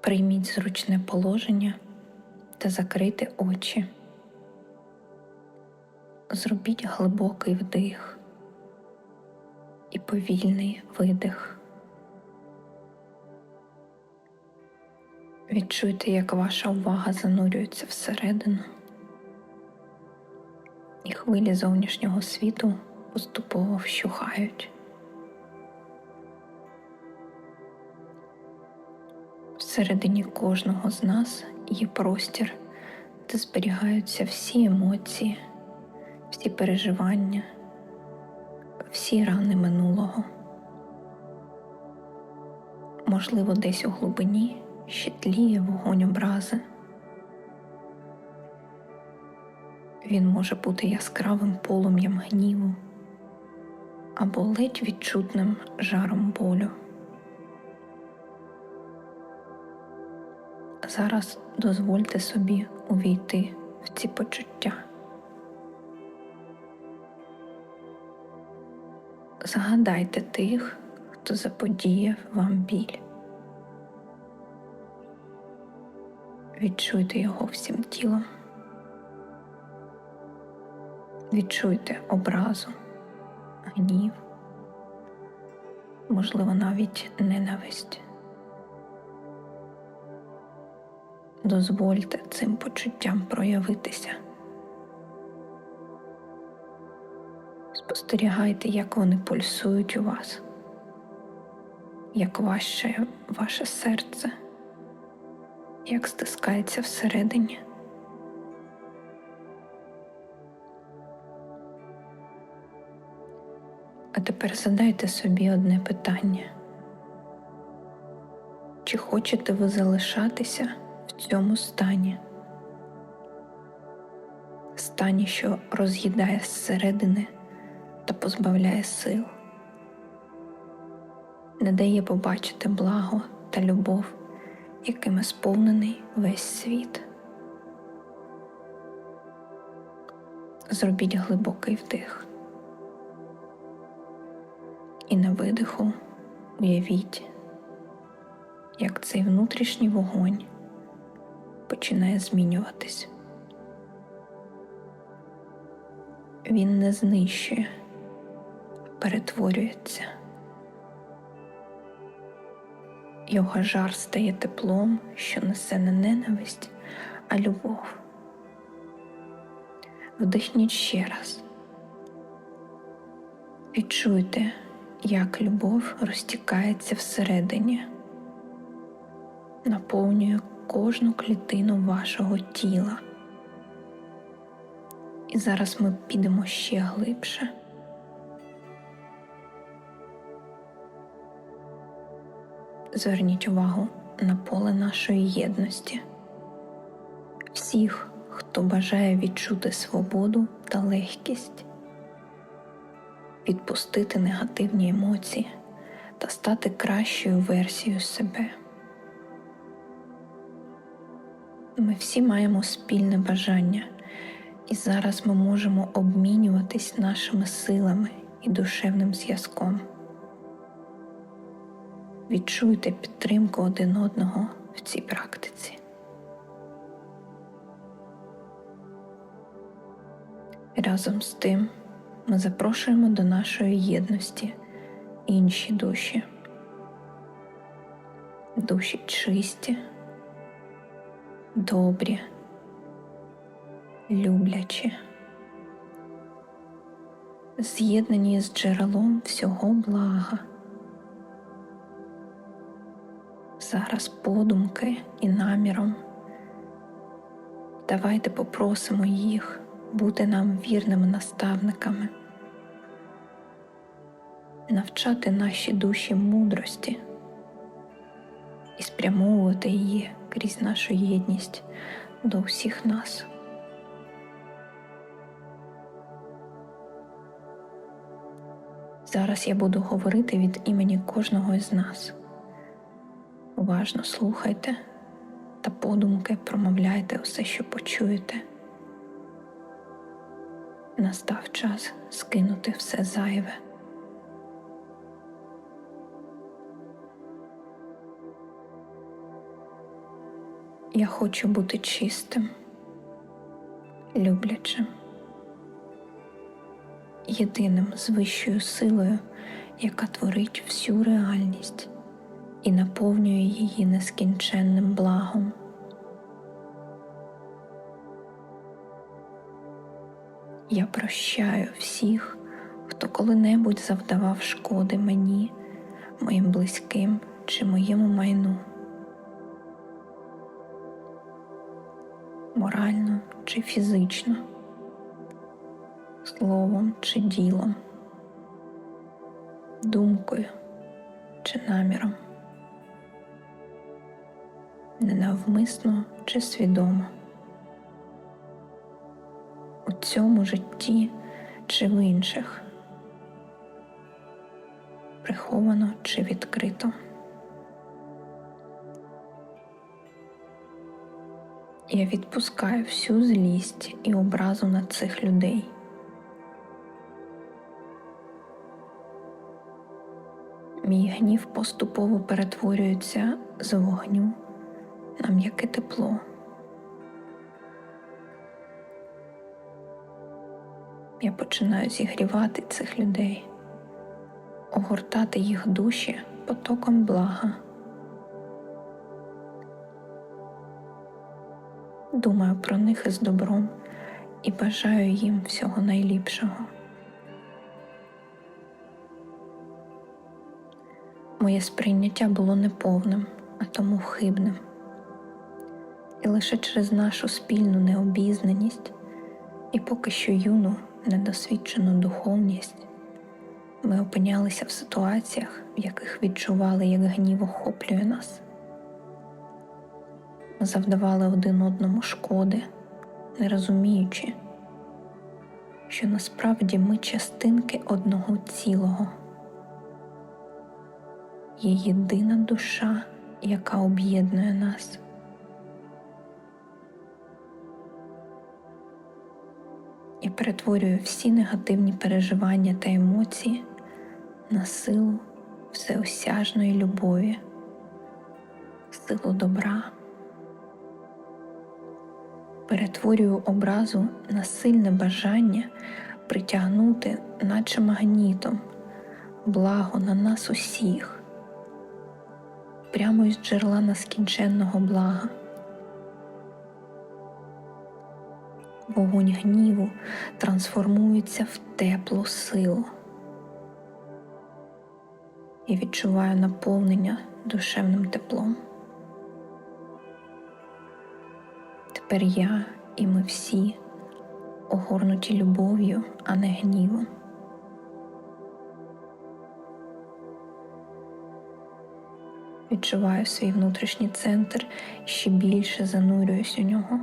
Прийміть зручне положення та закрийте очі. Зробіть глибокий вдих і повільний видих. Відчуйте, як ваша увага занурюється всередину, і хвилі зовнішнього світу поступово вщухають. Всередині кожного з нас є простір, де зберігаються всі емоції, всі переживання, всі рани минулого. Можливо, десь у глибині ще тліє вогонь образи. Він може бути яскравим полум'ям гніву або ледь відчутним жаром болю. Зараз дозвольте собі увійти в ці почуття. Згадайте тих, хто заподіяв вам біль. Відчуйте його всім тілом. Відчуйте образу, гнів, можливо, навіть ненависть. Дозвольте цим почуттям проявитися. Спостерігайте, як вони пульсують у вас, як важче ваше серце, як стискається всередині. А тепер задайте собі одне питання. Чи хочете ви залишатися цьому стані? Стані, що роз'їдає зсередини та позбавляє сил, не дає побачити благо та любов, якими сповнений весь світ. Зробіть глибокий вдих. І на видиху уявіть, як цей внутрішній вогонь починає змінюватись. Він не знищує, перетворюється. Його жар стає теплом, що несе не ненависть, а любов. Вдихніть ще раз. Відчуйте, як любов розтікається всередині, наповнює кожну клітину вашого тіла. І зараз ми підемо ще глибше. Зверніть увагу на поле нашої єдності, всіх, хто бажає відчути свободу та легкість, відпустити негативні емоції та стати кращою версією себе. Ми всі маємо спільне бажання, і зараз ми можемо обмінюватись нашими силами і душевним зв'язком. Відчуйте підтримку один одного в цій практиці. Разом з тим ми запрошуємо до нашої єдності інші душі, душі чисті, добрі, люблячі, з'єднані з джерелом всього блага. Зараз подумки і наміром. Давайте попросимо їх бути нам вірними наставниками, навчати наші душі мудрості і спрямовувати її крізь нашу єдність до всіх нас. Зараз я буду говорити від імені кожного із нас. Уважно слухайте та подумки промовляйте усе, що почуєте. Настав час скинути все зайве. Я хочу бути чистим, люблячим, єдиним з вищою силою, яка творить всю реальність і наповнює її нескінченним благом. Я прощаю всіх, хто коли-небудь завдавав шкоди мені, моїм близьким чи моєму майну. Морально чи фізично, словом чи ділом, думкою чи наміром, ненавмисно чи свідомо? У цьому житті чи в інших, приховано чи відкрито. Я відпускаю всю злість і образу на цих людей. Мій гнів поступово перетворюється з вогню на м'яке тепло. Я починаю зігрівати цих людей, огортати їх душі потоком блага. Думаю про них із добром і бажаю їм всього найліпшого. Моє сприйняття було неповним, а тому хибним. І лише через нашу спільну необізнаність і поки що юну недосвідчену духовність ми опинялися в ситуаціях, в яких відчували, як гнів охоплює нас. Завдавали один одному шкоди, не розуміючи, що насправді ми частинки одного цілого, є єдина душа, яка об'єднує нас. і перетворюю всі негативні переживання та емоції на силу всеосяжної любові, силу добра. Перетворюю образу на сильне бажання притягнути, наче магнітом, благо на нас усіх, прямо із джерела нескінченного блага. вогонь гніву трансформується в теплу силу. І відчуваю наповнення душевним теплом. Тепер я і ми всі огорнуті любов'ю, а не гнівом. Відчуваю свій внутрішній центр і ще більше занурююсь у нього.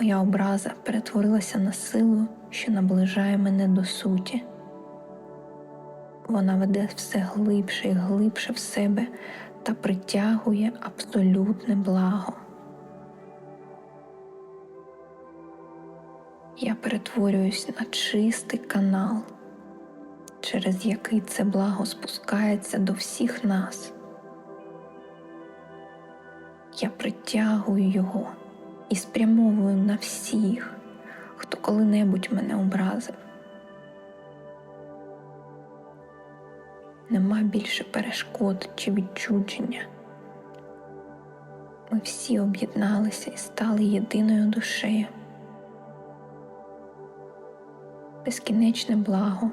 Моя образа перетворилася на силу, що наближає мене до суті. Вона веде все глибше і глибше в себе та притягує абсолютне благо. Я перетворююсь на чистий канал, через який це благо спускається до всіх нас. Я притягую його і спрямовую на всіх, хто коли-небудь мене образив. Нема більше перешкод чи відчудження. Ми всі об'єдналися і стали єдиною душею. Безкінечне благо,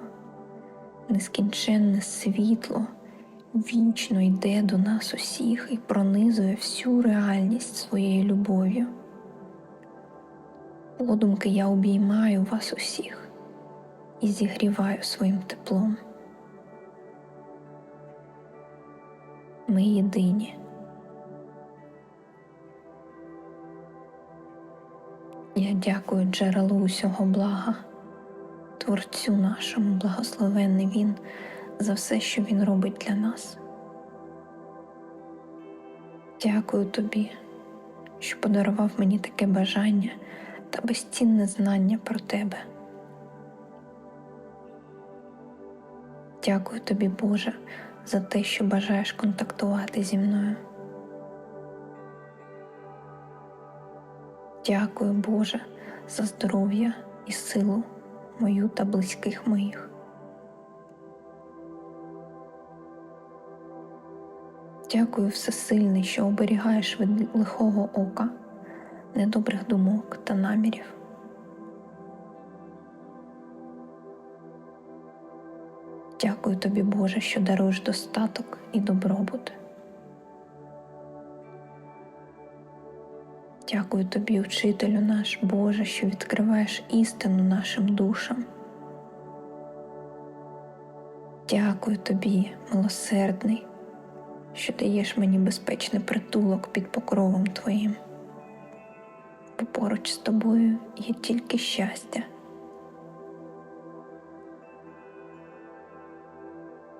нескінченне світло вічно йде до нас усіх і пронизує всю реальність своєю любов'ю. Подумки я обіймаю вас усіх і зігріваю своїм теплом. Ми єдині. Я дякую джерелу усього блага, Творцю нашому, благословенний Він, за все, що Він робить для нас. Дякую тобі, що подарував мені таке бажання та безцінне знання про тебе. Дякую тобі, Боже, за те, що бажаєш контактувати зі мною. Дякую, Боже, за здоров'я і силу мою та близьких моїх. Дякую, всесильний, що оберігаєш від лихого ока, недобрих думок та намірів. Дякую тобі, Боже, що даруєш достаток і добробут. Дякую тобі, учителю наш, Боже, що відкриваєш істину нашим душам. Дякую тобі, милосердний, що даєш мені безпечний притулок під покровом Твоїм. Бо поруч з тобою є тільки щастя.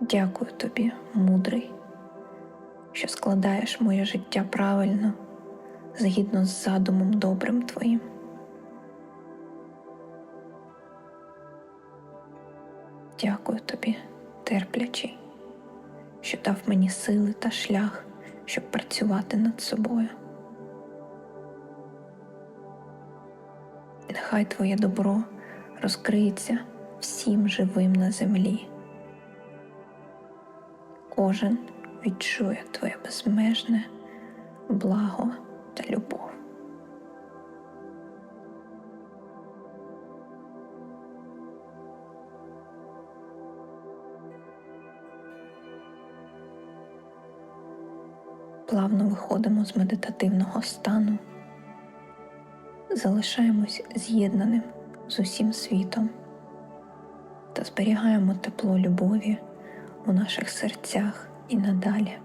Дякую тобі, мудрий, що складаєш моє життя правильно, згідно з задумом добрим твоїм. Дякую тобі, терплячий, що дав мені сили та шлях, щоб працювати над собою. Нехай твоє добро розкриється всім живим на землі. Кожен відчує твоє безмежне благо та любов. Плавно виходимо з медитативного стану, залишаємось з'єднаним з усім світом та зберігаємо тепло любові у наших серцях і надалі.